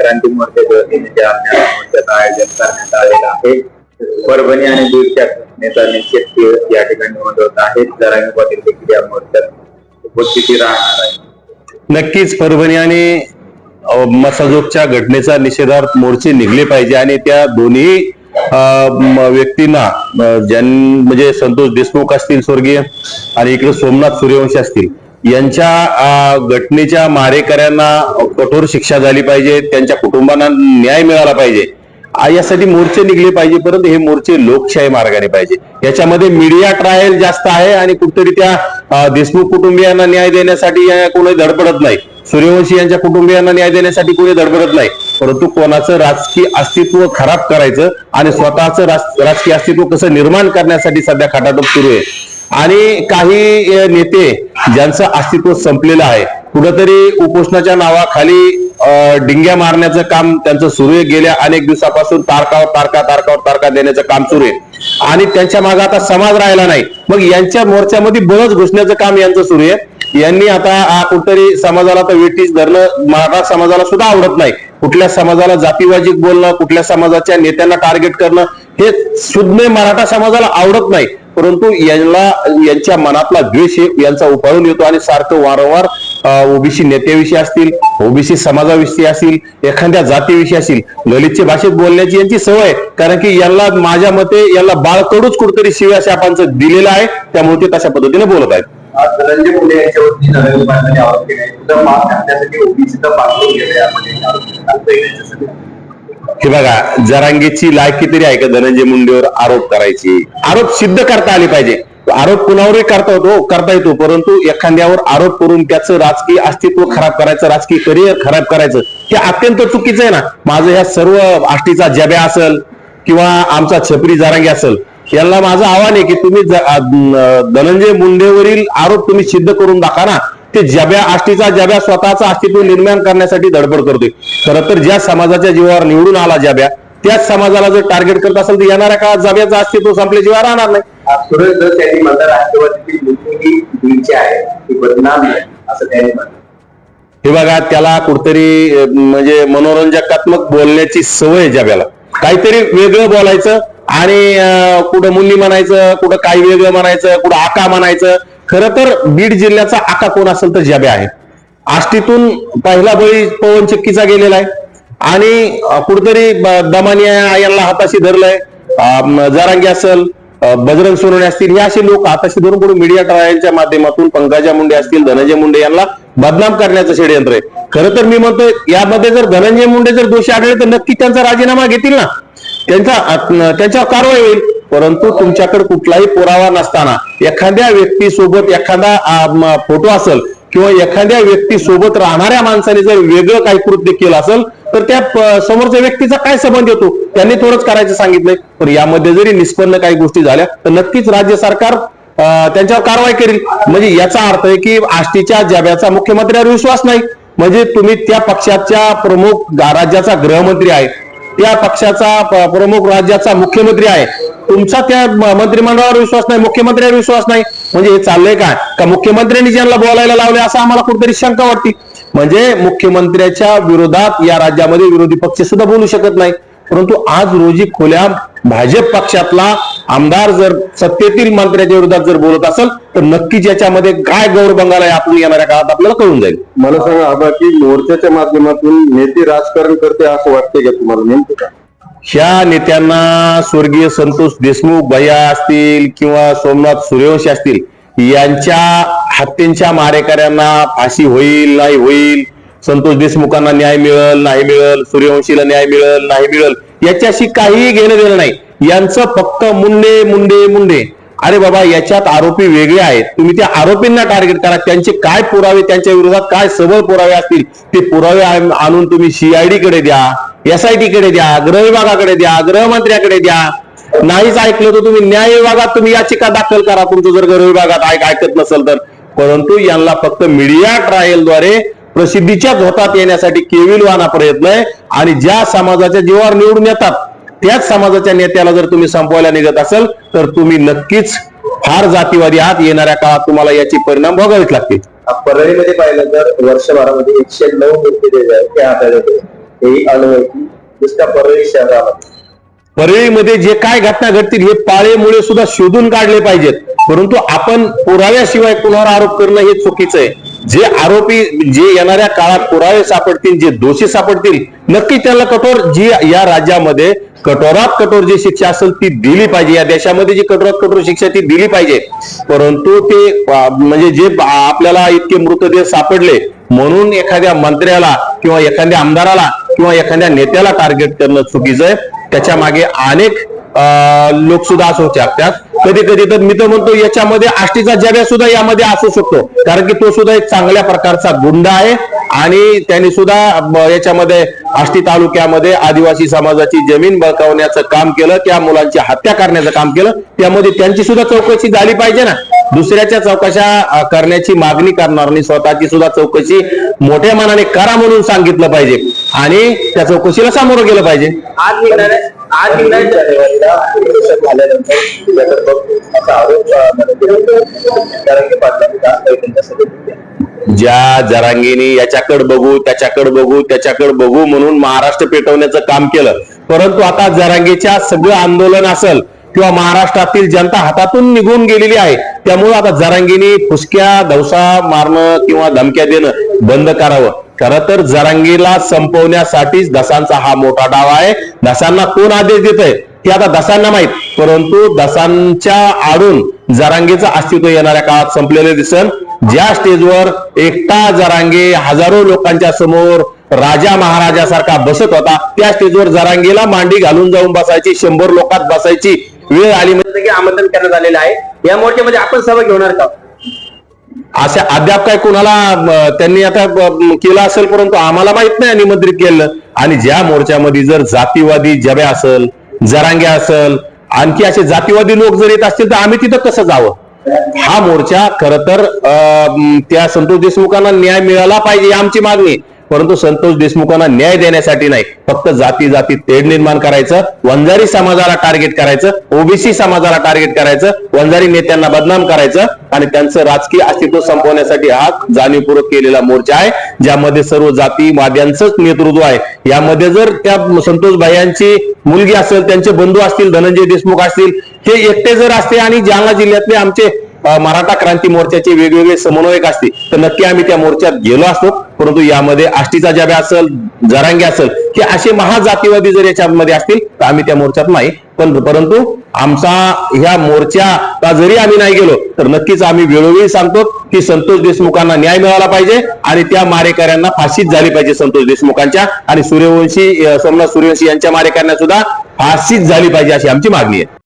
क्रांती मोर्चाच्या वतीने आयोजन करण्यात आलेलं आहे. परभणी आणि बीडच्या नेता निश्चित या ठिकाणी नोंदवत आहेत. जरांगी पाटील देखील या मोर्चात उपस्थिती राहणार आहे. नक्कीच परभणी आणि मसाजोगच्या घटनेचा निषेधार्थ मोर्चे निघले पाहिजे आणि त्या दोन्ही व्यक्तींना ज्यां म्हणजे संतोष देशमुख असतील स्वर्गीय आणि इकडे सोमनाथ सूर्यवंशी असतील. यांच्या घटनेच्या मारेकऱ्यांना कठोर शिक्षा झाली पाहिजे त्यांच्या कुटुंबांना न्याय मिळाला पाहिजे. यासाठी मोर्चे निघले पाहिजे परंतु हे मोर्चे लोकशाही मार्गाने पाहिजे. याच्यामध्ये मीडिया ट्रायल जास्त आहे आणि कुठतरी त्या देशमुख कुटुंबियांना न्याय देण्यासाठी कोणी धडपडत नाही. सूर्यवंशी यांच्या कुटुंबियांना न्याय देण्यासाठी कोणी धडपडत नाही. परंतु कोणाचं राजकीय अस्तित्व खराब करायचं आणि स्वतःचं राजकीय अस्तित्व कसं निर्माण करण्यासाठी सध्या खटाटोप सुरू आहे. आणि काही नेते ज्यांचं अस्तित्व संपलेलं आहे. कुठंतरी उपोषणाच्या नावाखाली डिंग्या मारण्याचं काम त्यांचं सुरू आहे. गेल्या अनेक दिवसापासून तारकावर तारका तारकावर तारका देण्याचं काम सुरू आहे. आणि त्यांच्या मागे आता समाज राहिला नाही. मग यांच्या मोर्चामध्ये बळच घुसण्याचं काम यांचं सुरू आहे. यांनी आता कुठतरी समाजाला तर वेटीच धरणं मराठा समाजाला सुद्धा आवडत नाही. कुठल्या समाजाला जातीवाजिक बोलणं कुठल्या समाजाच्या नेत्यांना टार्गेट करणं हे सुज्ञ मराठा समाजाला आवडत नाही. परंतु यांना यांच्या मनातला द्वेष यांचा उपाळून येतो आणि सारखं वारंवार ओबीसी नेत्याविषयी असतील ओबीसी समाजाविषयी असतील एखाद्या जातीविषयी असतील ललितच्या भाषेत बोलण्याची यांची सवय आहे. कारण की यांना माझ्या मते यांना बाळकडूच कुठतरी शिव्या शापांचं दिलेलं आहे. त्यामुळे ते तशा पद्धतीने बोलत आहेत. आज धनंजय मुंडे यांच्यावरती नरेंद्र पाटलांनी आरोप केले तुझं माल घालण्यासाठी ओबीसीचं पाठवून गेले आपण. आरोप हे बघा जरांगेची लायकी तरी आहे का? धनंजय मुंडेवर आरोप करायची. आरोप सिद्ध करता आले पाहिजे. आरोप कुणावरही करता येतो करता येतो परंतु एखाद्यावर आरोप करून त्याचं राजकीय अस्तित्व खराब करायचं राजकीय करिअर खराब करायचं हे अत्यंत चुकीचं आहे ना. माझं ह्या सर्व आष्टीचा जब्या असेल किंवा आमचा छपरी जारांगी असेल यांना माझं आव्हान आहे की तुम्ही धनंजय मुंडेवरील आरोप तुम्ही सिद्ध करून दाखवा ना. ते जब्या आष्टीचा जब्या स्वतःचं अस्तित्व निर्माण करण्यासाठी धडपड करतोय. खरं तर ज्या समाजाच्या जीवावर निवडून आला जब्या त्याच समाजाला जर टार्गेट करत असेल तर येणाऱ्या काळात जब्याचं अस्तित्व संपल्याशिवाय राहणार नाही. सुरेश दस यांनी म्हणलं राष्ट्रवादीची युती ही बीडची आहे ती बदनाम आहे असं त्यांनी हे बघा त्याला कुठतरी म्हणजे मनोरंजकात्मक बोलण्याची सवय आहे जब्याला काहीतरी वेगळं बोलायचं आणि कुठं मुली म्हणायचं कुठं काही वेगळं म्हणायचं कुठं आका म्हणायचं खर तर बीड जिल्ह्याचा आका कोण असेल तर जब्या आहे आष्टीतून पहिला बळी पवन चक्कीचा गेलेला आहे. आणि कुठतरी दमानिया यांना हाताशी धरलंय. अं, जरांगी असेल बजरंग सोनवणे असतील हे असे लोक हाताशी धरून कुठून मीडिया ट्रायलच्या माध्यमातून पंकजा मुंडे असतील धनंजय मुंडे यांना बदनाम करण्याचं षडयंत्र आहे. खरं तर मी म्हणतोय यामध्ये जर धनंजय मुंडे जर दोषी आढळले तर नक्की त्यांचा राजीनामा घेतील ना. त्यांचा त्यांच्यावर कारवाई होईल. परंतु तुमच्याकडे कुठलाही पुरावा नसताना एखाद्या व्यक्तीसोबत एखादा फोटो असेल किंवा एखाद्या व्यक्ती सोबत राहणाऱ्या माणसाने जर वेगळं काही कृत्य केलं असेल तर त्या समोरच्या व्यक्तीचा काय संबंध येतो? त्यांनी थोडंच करायचं सांगितलंय. पण यामध्ये जरी निष्पन्न काही गोष्टी झाल्या तर नक्कीच राज्य सरकार त्यांच्यावर कारवाई करेल. म्हणजे याचा अर्थ आहे की आष्टीच्या जब्याचा मुख्यमंत्र्यावर विश्वास नाही. म्हणजे तुम्ही त्या पक्षाच्या प्रमुख राज्याचा गृहमंत्री आहे. त्या पक्षाचा प्रमुख राज्याचा मुख्यमंत्री आहे. तुमचा त्या मंत्रिमंडळावर विश्वास नाही मुख्यमंत्र्यावर विश्वास नाही. म्हणजे हे चाललंय काय? का मुख्यमंत्र्यांनी ज्यांना बोलायला लावले असं आम्हाला कुठेतरी शंका वाटते. म्हणजे मुख्यमंत्र्याच्या विरोधात या राज्यामध्ये विरोधी पक्ष सुद्धा बोलू शकत नाही. परंतु आज रोजी खोल्या भाजप पक्षातला आमदार जर सत्तेतील मंत्र्याच्या विरोधात जर बोलत असेल तर नक्कीच याच्यामध्ये काय गौरबंगाल आहे आपण येणाऱ्या काळात आपल्याला कळून जाईल. मला सांगा आबा की मोर्चाच्या माध्यमातून नेते राजकारण करते असं वाटते का तुम्हाला नेमकं का ह्या नेत्यांना स्वर्गीय संतोष देशमुख भैया असतील किंवा सोमनाथ सूर्यवंशी असतील यांच्या हत्येच्या मारेकऱ्यांना फाशी होईल नाही होईल? संतोष देशमुखांना न्याय मिळेल नाही मिळेल? सूर्यवंशीला न्याय मिळेल नाही मिळेल? याच्याशी काहीही घेणं देणं नाही. यांचं फक्त मुंडे मुंडे मुंडे. अरे बाबा याच्यात आरोपी वेगळे आहेत. तुम्ही त्या आरोपींना टार्गेट करा. त्यांचे काय पुरावे त्यांच्या विरोधात काय सबळ पुरावे असतील ते पुरावे आणून तुम्ही सीआयडी कडे द्या एसआयटी कडे द्या गृह विभागाकडे द्या गृहमंत्र्याकडे द्या. नाहीच ऐकलं तर तुम्ही न्याय विभागात तुम्ही याचिका दाखल करा. तुमचं जर गृह विभागात ऐक ऐकत नसेल तर. परंतु यांना फक्त मीडिया ट्रायलद्वारे प्रसिद्धीच्या झोतात येण्यासाठी केविलवाना प्रयत्न आहे. आणि ज्या समाजाच्या जीवावर निवडून येतात त्याच समाजाच्या नेत्याला जर तुम्ही संपवायला निघत असेल तर तुम्ही नक्कीच फार जातीवादी आहात. येणाऱ्या काळात तुम्हाला याची परिणाम भोगावेच लागतील. परळीमध्ये पाहिलं तर वर्षभरामध्ये एकशे नऊ हाताळले गेले हे की नुसत्या परळी शहरामध्ये. परळीमध्ये जे काय घटना घडतील हे पाळेमुळे सुद्धा शोधून काढले पाहिजेत. परंतु आपण पुराव्याशिवाय कुणावर आरोप करणं हे चुकीचं आहे. जे आरोपी जे येणाऱ्या काळात पुरावे सापडतील जे दोषी सापडतील नक्की त्यांना कठोर जी या राज्यामध्ये कठोरात कठोर जी शिक्षा असेल ती दिली पाहिजे. या देशामध्ये जी कठोरात कठोर शिक्षा ती दिली पाहिजे. परंतु ते म्हणजे जे आपल्याला इतके मृतदेह सापडले म्हणून एखाद्या मंत्र्याला किंवा एखाद्या आमदाराला किंवा एखाद्या नेत्याला टार्गेट करणं चुकीचं आहे. त्याच्यामागे अनेक लोक सुद्धा असू शकतात. कधी कधी तर मी तर म्हणतो याच्यामध्ये आष्टीचा जब्या सुद्धा यामध्ये असू शकतो. कारण की तो सुद्धा एक चांगल्या प्रकारचा गुंड आहे आणि त्यांनी सुद्धा याच्यामध्ये आष्टी तालुक्यामध्ये आदिवासी समाजाची जमीन बळकावण्याचं काम केलं त्या मुलांची हत्या करण्याचं काम केलं. त्यामध्ये त्यांची सुद्धा चौकशी झाली पाहिजे ना. दुसऱ्याच्या चौकशा करण्याची मागणी करणाऱ्यांनी स्वतःची सुद्धा चौकशी मोठ्या मनाने करा म्हणून सांगितलं पाहिजे. आणि त्या चौकशीला सामोरं गेलं पाहिजे. आज निघणाऱ्या आज निघणाऱ्या जानेवारीला अभिषेक झाल्यानंतर त्याचा बघ असा आरोप अं, जरांगे पाटलांनी जास्त आहे त्यांच्या सभेत ज्या जरांगीने याच्याकडे बघू त्याच्याकडे बघू त्याच्याकडे बघू म्हणून महाराष्ट्र पेटवण्याचं काम केलं. परंतु आता जरांगीच्या सगळं आंदोलन असेल किंवा महाराष्ट्रातील जनता हातातून निघून गेलेली आहे. त्यामुळे आता जरांगीने फुसक्या दवसा मारणं किंवा धमक्या देणं बंद करावं. खरं तर जरांगीला संपवण्यासाठीच दसांचा हा मोठा डाव आहे. दसांना कोण आदेश देत आहे ते आता दसांना माहीत. परंतु दसांच्या आडून जरांगीचं अस्तित्व येणाऱ्या काळात संपलेलं दिसन. ज्या स्टेजवर एकटा जरांगे हजारो लोकांच्या समोर राजा महाराजासारखा बसत होता त्या स्टेजवर जरांगीला मांडी घालून जाऊन बसायची शंभर लोकात बसायची वेळ आली म्हणजे की आमंत्रण करण्यात आलेलं आहे. या मोर्चामध्ये आपण सहभागी होणार का? अशा अद्याप काय कुणाला त्यांनी आता केलं असेल परंतु आम्हाला माहीत नाही निमंत्रित केलं. आणि ज्या मोर्चामध्ये जर जातीवादी जबे असेल जरांगे असेल आणखी असे जातीवादी लोक जर येत असतील तर आम्ही तिथं कसं जावं? हा मोर्चा खर तर अं, त्या संतोष देशमुखांना न्याय मिळाला पाहिजे आमची मागणी परंतु संतोष देशमुखांना न्याय देण्यासाठी नाही. फक्त जाती जाती तेढ निर्माण करायचं वंजारी समाजाला टार्गेट करायचं ओबीसी समाजाला टार्गेट करायचं वंजारी नेत्यांना बदनाम करायचं आणि त्यांचं राजकीय अस्तित्व संपवण्यासाठी हा जाणीवपूर्वक केलेला मोर्चा आहे ज्यामध्ये सर्व जातीवाद्यांचंच नेतृत्व आहे. यामध्ये जर त्या संतोष भाई मुलगी असेल त्यांचे बंधू असतील धनंजय देशमुख असतील हे एकटे जर असते आणि जालना जिल्ह्यातले आमचे मराठा क्रांती मोर्चाचे वेगवेगळे समन्वयक असते. तर नक्की आम्ही त्या मोर्चात गेलो असतो. परंतु यामध्ये आष्टीचा जाब्या असेल जरांगे असेल हे असे महाजातीवादी जर याच्यामध्ये असतील तर आम्ही त्या मोर्चात नाही. पण परंतु आमचा ह्या मोर्चाला जरी आम्ही नाही गेलो तर नक्कीच आम्ही वेळोवेळी सांगतो की संतोष देशमुखांना न्याय मिळाला पाहिजे आणि त्या मारेकऱ्यांना फाशीच झाली पाहिजे संतोष देशमुखांच्या. आणि सूर्यवंशी सोमनाथ सूर्यवंशी यांच्या मारेकऱ्यांना सुद्धा फाशीच झाली पाहिजे अशी आमची मागणी आहे.